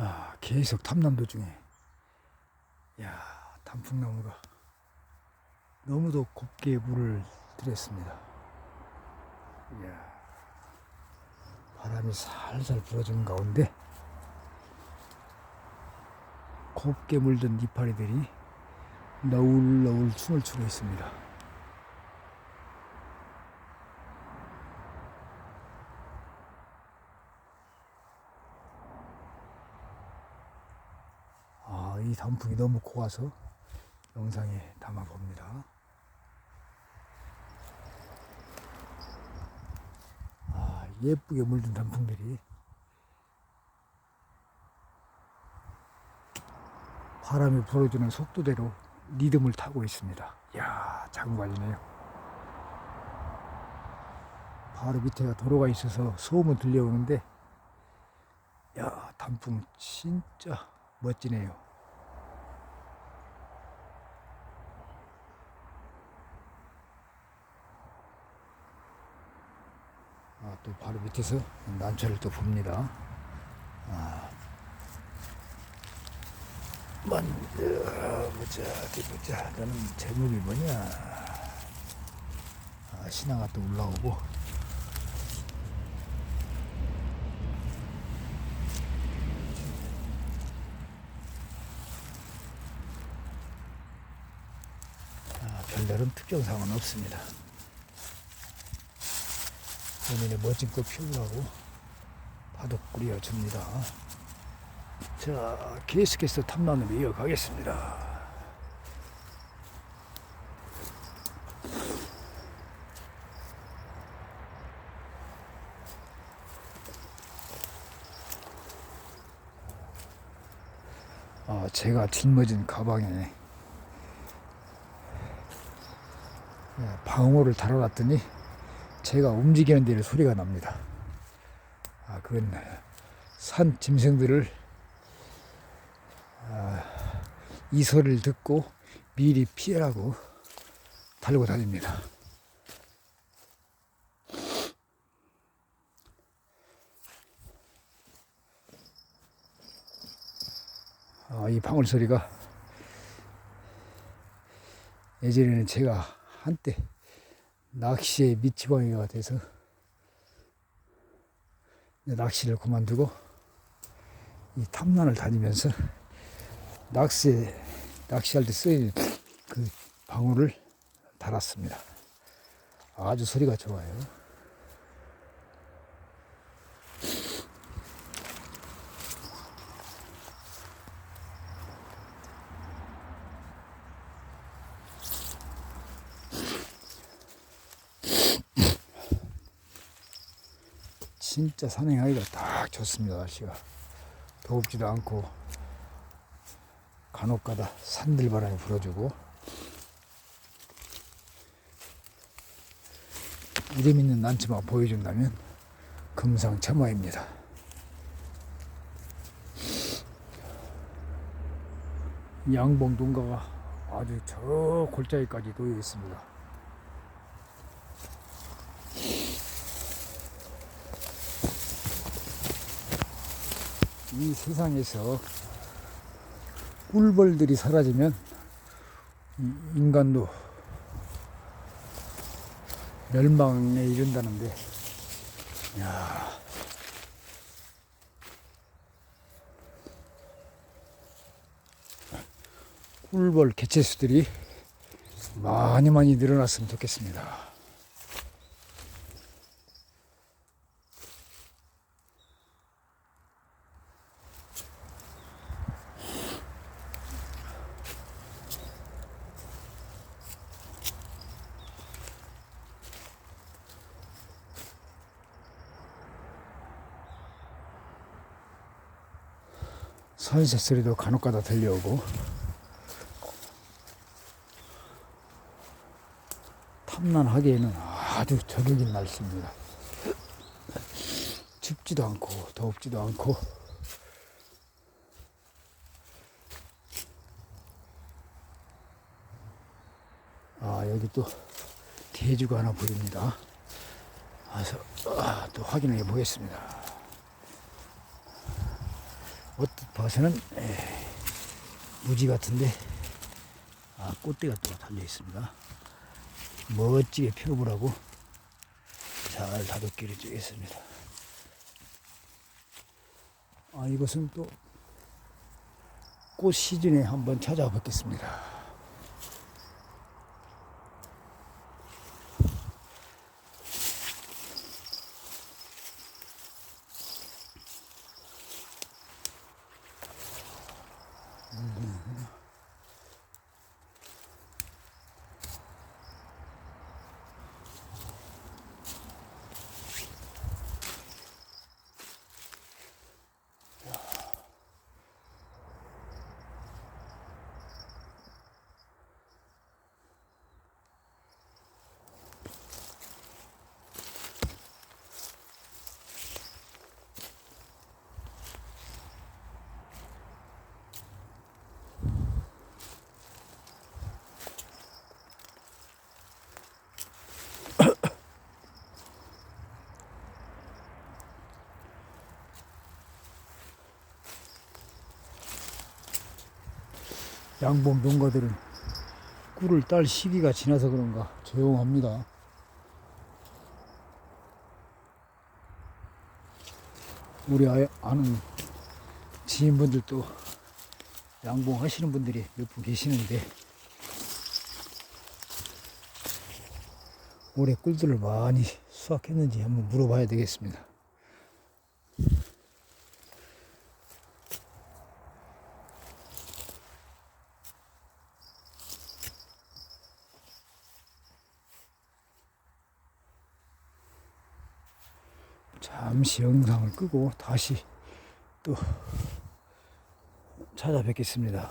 아, 계속 탐남 도중에 야 단풍나무가 너무도 곱게 물을 들였습니다. 이야, 바람이 살살 불어주는 가운데 곱게 물든 이파리들이 너울너울 춤을 추고 있습니다. 아, 이 단풍이 너무 고와서 영상에 담아 봅니다. 아, 예쁘게 물든 단풍들이 바람이 불어주는 속도대로 리듬을 타고 있습니다. 이야, 장관이네요. 바로 밑에가 도로가 있어서 소음은 들려오는데, 야, 단풍 진짜 멋지네요. 아, 또 바로 밑에서 난차를 또 봅니다. 아, 먼저 보자, 보자. 너는 제목이 뭐냐? 아, 신화가 또 올라오고. 아, 별다른 특정 사항은 없습니다. 본인의 멋진 꽃 피우라고 바둑 꾸려줍니다. 자, 계속해서 탐란으로 이어가겠습니다. 아, 제가 짊어진 가방에 예, 방어를 달아놨더니 제가 움직이는 데를 소리가 납니다. 아, 그건 산 짐승들을 아, 이 소리를 듣고 미리 피해라고 달고 다닙니다. 아, 이 방울 소리가 예전에는 제가 한때 낚시의 미치광이가 돼서 낚시를 그만두고 이 탐란을 다니면서 낚시 낚시할 때 쓰이는 그 방울을 달았습니다. 아주 소리가 좋아요. 진짜 산행하기가 딱 좋습니다. 날씨가 더웁지도 않고 간혹가다 산들바람이 불어주고 이름 있는 난치만 보여준다면 금상첨화입니다. 양봉 농가가 아주 저 골짜기까지 놓여 있습니다. 이 세상에서 꿀벌들이 사라지면 이 인간도 멸망에 이른다는데, 야 꿀벌 개체수들이 많이 많이 늘어났으면 좋겠습니다. 선셋 소리도 간혹가다 들려오고 탐난하기에는 아주 저격인 날씨입니다. 춥지도 않고 덥지도 않고 아 여기 또 대주가 하나 보입니다. 가서 아, 또 확인해 보겠습니다. 에이, 무지 같은데 아 꽃대가 또 달려 있습니다. 멋지게 펴보라고 잘 다독기를 주겠습니다. 아 이것은 또 꽃 시즌에 한번 찾아뵙겠습니다. 嗯。 양봉 농가들은 꿀을 딸 시기가 지나서 그런가 조용합니다. 우리 아- 아는 지인분들도 양봉 하시는 분들이 몇 분 계시는데 올해 꿀들을 많이 수확했는지 한번 물어봐야 되겠습니다. 잠시 영상을 끄고 다시 또 찾아뵙겠습니다.